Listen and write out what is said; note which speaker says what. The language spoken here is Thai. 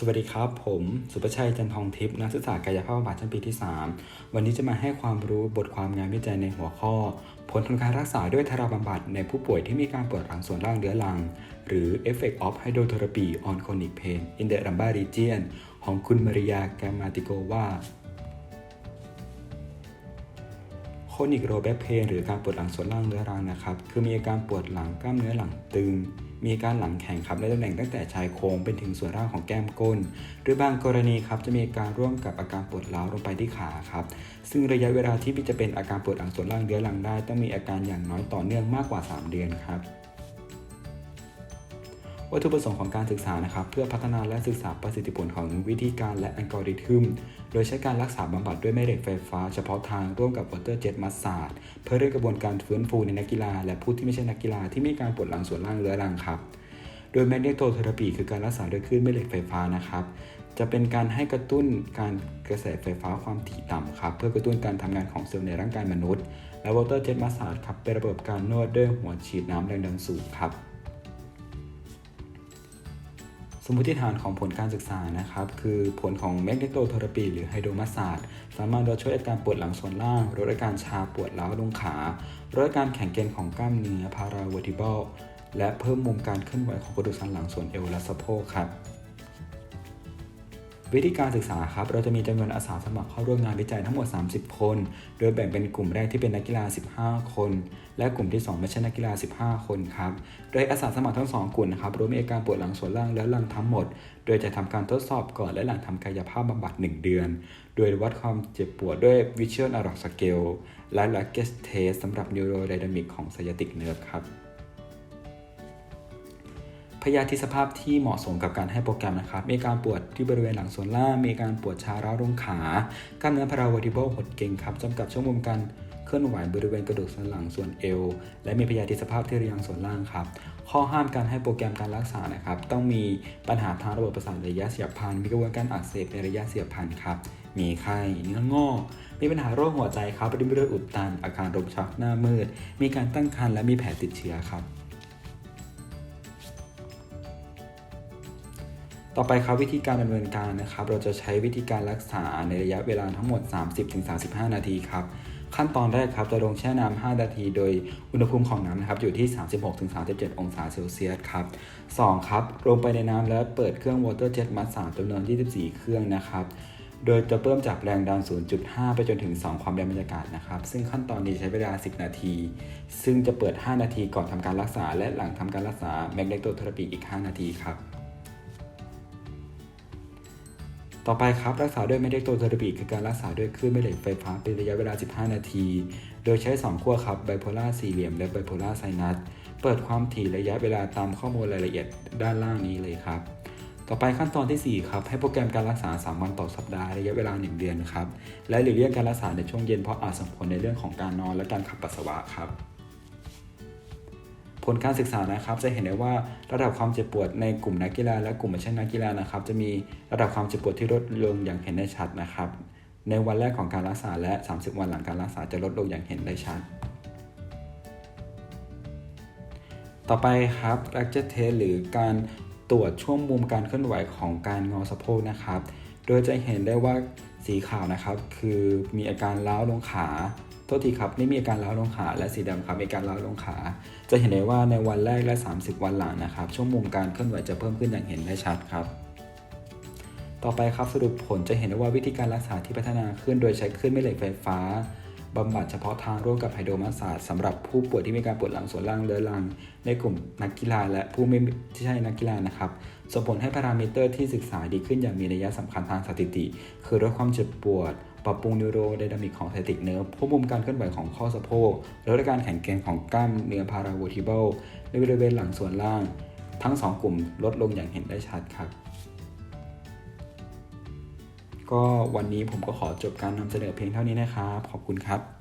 Speaker 1: สวัสดีครับ ผมสุประชัยจันทองทิพย์นักศึกษากายภาพบำบัดชั้นปีที่ 3 วันนี้จะมาให้ความรู้บทความงานวิจัยในหัวข้อ ผลของการรักษาด้วยทาราบำบัดในผู้ป่วยที่มีการปวดหลังส่วนล่างเรื้อรัง หรือ Effect of Hydrotherapy on Chronic Pain in the Lumbar Region ของคุณมาริยาแกมาติโกว่า โคนิกโรแบคเพนหรือการปวดหลังส่วนล่างเรื้อรังนะครับ คือมีอาการปวดหลังกล้ามเนื้อหลังตึง มีการหลังแข็งครับในตำแหน่งตั้งแต่ชายโครงเป็นถึงส่วนล่างของแก้มก้น หรือบางกรณีครับจะมีอาการร่วมกับอาการปวดร้าวลงไปที่ขาครับ ซึ่งระยะเวลาที่จะเป็นอาการปวดหลังส่วนล่างเรื้อรังได้ ต้องมีอาการอย่างน้อยต่อเนื่องมากกว่า 3 เดือนครับ วัตถุประสงค์ของการศึกษานะครับ เพื่อพัฒนาและศึกษาประสิทธิผลของวิธีการและอัลกอริทึม โดยใช้การรักษาบำบัดด้วยแม่เหล็กไฟฟ้าเฉพาะทางร่วมกับวอเตอร์เจ็ตมัสซาดเพื่อเร่งกระบวนการฟื้นฟูในนักกีฬา และผู้ที่ไม่ใช่นักกีฬาที่มีการปวดหลังส่วนล่างเรื้อรังครับ โดยแมกเนโตเทอราปีคือการรักษาด้วยคลื่นแม่เหล็กไฟฟ้านะครับ จะเป็นการให้กระตุ้นการกระแสไฟฟ้าความถี่ต่ำครับ เพื่อกระตุ้นการทำงานของเซลล์ในร่างกายมนุษย์ และวอเตอร์เจ็ตมัสซาดครับเป็นระบบการนวดด้วยหัวฉีดน้ำแรงดันสูงครับ สมมติฐานของผลการศึกษานะครับ คือผลของแมกเนโตเทอราปีหรือไฮโดมาศาสตร์ สามารถลดช่วยอาการปวดหลังส่วนล่างลดอาการชาปวดร้าวลงขาลดอาการแข็งเกร็งของกล้ามเนื้อพาราเวอร์ติเบิลและเพิ่มมุมการเคลื่อนไหวของกระดูกสันหลังส่วนเอวและสะโพกครับ วิธีการศึกษาครับ เราจะมีจำนวนอาสาสมัครเข้าร่วมงานวิจัยทั้งหมด 30 คน โดยแบ่งเป็นกลุ่มแรกที่เป็นนักกีฬา 15 คน และกลุ่มที่ 2 ไม่ใช่นักกีฬา 15 คนครับ โดยอาสาสมัครทั้ง 2 กลุ่มนะครับรวมมีอาการปวดหลังส่วนล่างและหลังทั้งหมด โดยจะทำการทดสอบก่อนและหลังทำกายภาพบำบัด 1 เดือน โดยวัดความเจ็บปวดด้วย Visual a r o g Scale และ l a g e s Test สำหรับ Neurodynamic ของ Sciatic Nerve ครับ พยาธิสภาพที่เหมาะสมกับการให้โปรแกรมนะครับ มีการปวดที่บริเวณหลังส่วนล่าง มีการปวดชาร้าวลงขากล้ามเนื้อพาราเวอร์ติเบิลหดเกร็งครับจำกัดช่วงมุมการเคลื่อนไหวบริเวณกระดูกสันหลังส่วนเอว และมีพยาธิสภาพที่เรียงส่วนล่างครับ ข้อห้ามการให้โปรแกรมการรักษานะครับ ต้องมีปัญหาทางระบบประสาทระยะเสียบพันมีกระบวนการอักเสบในระยะเสียบพันครับ มีไข้เนื้องอกมีปัญหาโรคหัวใจครับริมเลือดอุดตัน อาการลมชักหน้ามืด มีการตั้งครรภ์และมีแผลติดเชื้อครับ ต่อไปครับวิธีการดำเนินการนะครับ เราจะใช้วิธีการรักษาในระยะเวลาทั้งหมด 30-35 นาทีครับขั้นตอนแรกครับจะลงแช่น้ำ 5 นาที โดยอุณหภูมิของน้ำนะครับอยู่ที่ 36-37 องศาเซลเซียสครับ 2 ครับ ลงไปในน้ำแล้วเปิดเครื่อง Water Jet Mask 3จำนวน 24 เครื่องนะครับ โดยจะเพิ่มจากแรงดัน 0.5 ไปจนถึง 2 ความแรงบรรยากาศนะครับ ซึ่งขั้นตอนนี้ใช้เวลา 10 นาที ซึ่งจะเปิด 5 นาทีก่อนทำการรักษา และหลังทำการรักษาแมกเนโตเทอราปีอีก 5 นาทีครับ ต่อไปครับรักษาด้วยแมกเนโตเทอราปีคือการรักษาด้วยคลื่นแม่เหล็กไฟฟ้าเป็นระยะเวลา 15 นาที โดยใช้ 2 ขั้วครับไบโพลาสี่เหลี่ยมและไบโพลาไซนัสเปิดความถี่ระยะเวลาตามข้อมูลรายละเอียดด้านล่างนี้เลยครับ ต่อไปขั้นตอนที่ 4 ครับ ให้โปรแกรมการรักษา 3 วันต่อสัปดาห์ระยะเวลา 1 เดือนครับและหลีกเลี่ยงการรักษาในช่วงเย็นเพราะอาจส่งผลในเรื่องของการนอนและการขับปัสสาวะครับ ผลการศึกษานะครับ จะเห็นได้ว่าระดับความเจ็บปวดในกลุ่มนักกีฬาและกลุ่มไม่ใช่นักกีฬานะครับ จะมีระดับความเจ็บปวดที่ลดลงอย่างเห็นได้ชัดนะครับ ในวันแรกของการรักษาและ 30 วันหลังการรักษาจะลดลงอย่างเห็นได้ชัด ต่อไปครับ lecture test หรือการตรวจช่วงมุมการเคลื่อนไหวของการงอสะโพกนะครับ โดยจะเห็นได้ว่าสีขาวนะครับ คือมีอาการล้าวลงขา โทษทีครับไม่มีอาการล้าลงขา และสีดำครับมีการล้าลงขา จะเห็นได้ว่าในวันแรกและ 30 วันหลังนะครับ ช่วงมุมการเคลื่อนไหวจะเพิ่มขึ้นอย่างเห็นได้ชัดครับ ต่อไปครับสรุปผลจะเห็นได้ว่าวิธีการรักษาที่พัฒนาขึ้น โดยใช้คลื่นแม่เหล็กไฟฟ้าบำบัดเฉพาะทางร่วมกับไฮโดรมาสซาดสำหรับผู้ป่วยที่มีการปวดหลังส่วนล่างเรื้อรัง ในกลุ่มนักกีฬาและผู้ไม่ที่ใช่นักกีฬานะครับส่งผลให้พารามิเตอร์ที่ศึกษาดีขึ้นอย่างมีนัยสำคัญทางสถิติ คือลดความเจ็บปวด ปรับปรุงนิวโรไดนามิกของไซติกเนิร์ฟควบคุมการเคลื่อนไหวของข้อสะโพกลดการแข็งเกร็งของกล้ามเนื้อพาราโวทิเบิลในบริเวณหลังส่วนล่าง ทั้ง 2 กลุ่มลดลงอย่างเห็นได้ชัดครับก็วันนี้ผมก็ขอจบการนำเสนอเพียงเท่านี้นะครับ ขอบคุณครับ